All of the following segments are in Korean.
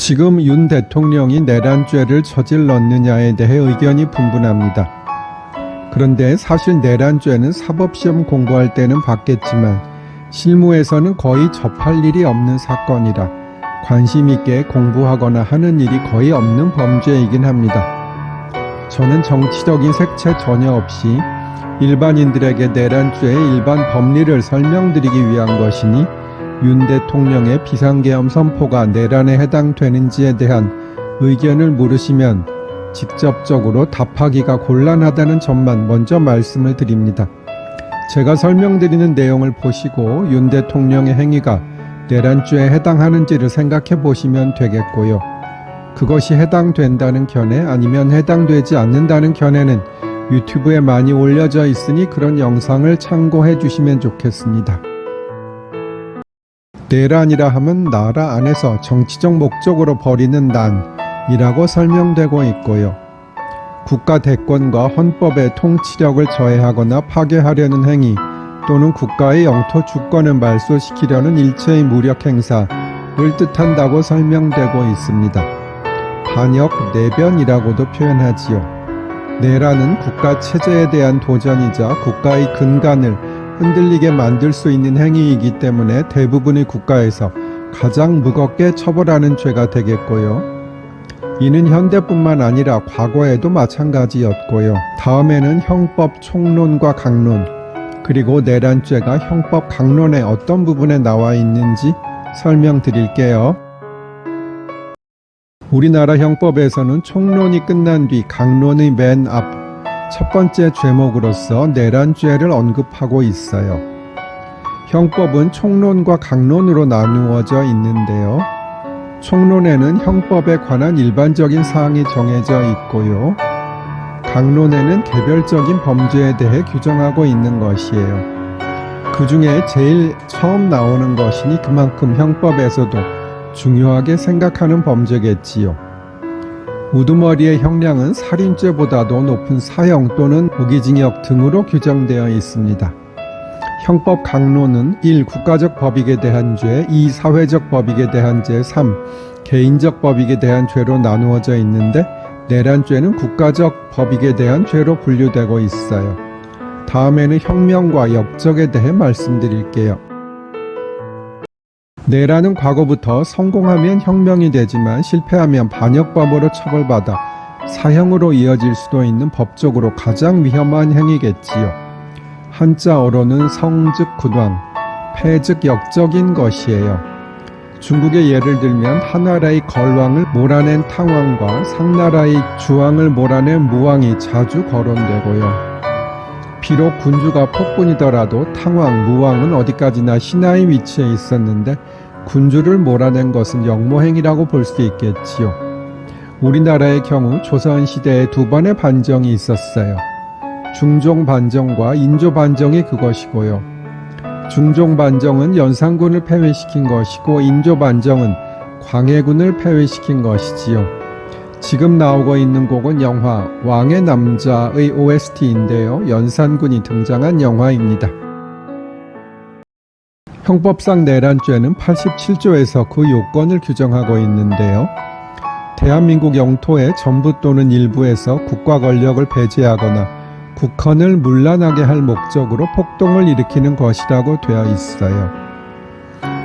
지금 윤 대통령이 내란죄를 저질렀느냐에 대해 의견이 분분합니다. 그런데 사실 내란죄는 사법시험 공부할 때는 봤겠지만 실무에서는 거의 접할 일이 없는 사건이라 관심 있게 공부하거나 하는 일이 거의 없는 범죄이긴 합니다. 저는 정치적인 색채 전혀 없이 일반인들에게 내란죄의 일반 법리를 설명드리기 위한 것이니 윤 대통령의 비상계엄 선포가 내란에 해당되는지에 대한 의견을 물으시면 직접적으로 답하기가 곤란하다는 점만 먼저 말씀을 드립니다. 제가 설명드리는 내용을 보시고 윤 대통령의 행위가 내란죄에 해당하는지를 생각해 보시면 되겠고요. 그것이 해당된다는 견해 아니면 해당되지 않는다는 견해는 유튜브에 많이 올려져 있으니 그런 영상을 참고해 주시면 좋겠습니다. 내란이라 하면 나라 안에서 정치적 목적으로 벌이는 난이라고 설명되고 있고요. 국가 대권과 헌법의 통치력을 저해하거나 파괴하려는 행위 또는 국가의 영토 주권을 말소시키려는 일체의 무력 행사를 뜻한다고 설명되고 있습니다. 반역 내변이라고도 표현하지요. 내란은 국가 체제에 대한 도전이자 국가의 근간을 흔들리게 만들 수 있는 행위이기 때문에 대부분의 국가에서 가장 무겁게 처벌하는 죄가 되겠고요. 이는 현대뿐만 아니라 과거에도 마찬가지였고요. 다음에는 형법 총론과 강론, 그리고 내란죄가 형법 강론의 어떤 부분에 나와 있는지 설명드릴게요. 우리나라 형법에서는 총론이 끝난 뒤 강론의 맨 앞 첫 번째 죄목으로서 내란죄를 언급하고 있어요. 형법은 총론과 강론으로 나누어져 있는데요. 총론에는 형법에 관한 일반적인 사항이 정해져 있고요. 강론에는 개별적인 범죄에 대해 규정하고 있는 것이에요. 그 중에 제일 처음 나오는 것이니 그만큼 형법에서도 중요하게 생각하는 범죄겠지요. 우두머리의 형량은 살인죄보다도 높은 사형 또는 무기징역 등으로 규정되어 있습니다. 형법 강론은 1. 국가적 법익에 대한 죄, 2. 사회적 법익에 대한 죄, 3. 개인적 법익에 대한 죄로 나누어져 있는데 내란죄는 국가적 법익에 대한 죄로 분류되고 있어요. 다음에는 혁명과 역적에 대해 말씀드릴게요. 내란은 과거부터 성공하면 혁명이 되지만 실패하면 반역범으로 처벌받아 사형으로 이어질 수도 있는 법적으로 가장 위험한 행위겠지요. 한자어로는 성즉 군왕, 패즉 역적인 것이에요. 중국의 예를 들면 하나라의 걸왕을 몰아낸 탕왕과 상나라의 주왕을 몰아낸 무왕이 자주 거론되고요. 비록 군주가 폭군이더라도 탕왕, 무왕은 어디까지나 신하의 위치에 있었는데 군주를 몰아낸 것은 역모행이라고 볼 수 있겠지요. 우리나라의 경우 조선 시대에 두 번의 반정이 있었어요. 중종 반정과 인조 반정이 그것이고요. 중종 반정은 연산군을 패배시킨 것이고 인조 반정은 광해군을 패배시킨 것이지요. 지금 나오고 있는 곡은 영화 왕의 남자의 OST인데요. 연산군이 등장한 영화입니다. 형법상 내란죄는 87조에서 그 요건을 규정하고 있는데요. 대한민국 영토의 전부 또는 일부에서 국가 권력을 배제하거나 국헌을 문란하게 할 목적으로 폭동을 일으키는 것이라고 되어 있어요.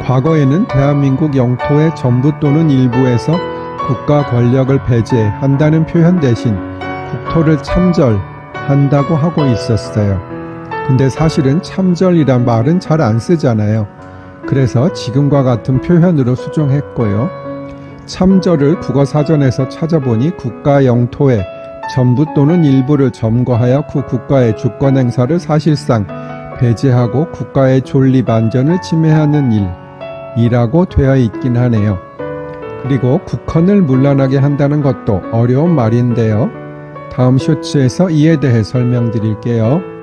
과거에는 대한민국 영토의 전부 또는 일부에서 국가 권력을 배제한다는 표현 대신 국토를 참절한다고 하고 있었어요. 근데 사실은 참절이란 말은 잘 안 쓰잖아요. 그래서 지금과 같은 표현으로 수정했고요. 참절을 국어사전에서 찾아보니 국가 영토의 전부 또는 일부를 점거하여 그 국가의 주권 행사를 사실상 배제하고 국가의 존립 안전을 침해하는 일이라고 되어 있긴 하네요. 그리고 국헌을 문란하게 한다는 것도 어려운 말인데요. 다음 쇼츠에서 이에 대해 설명드릴게요.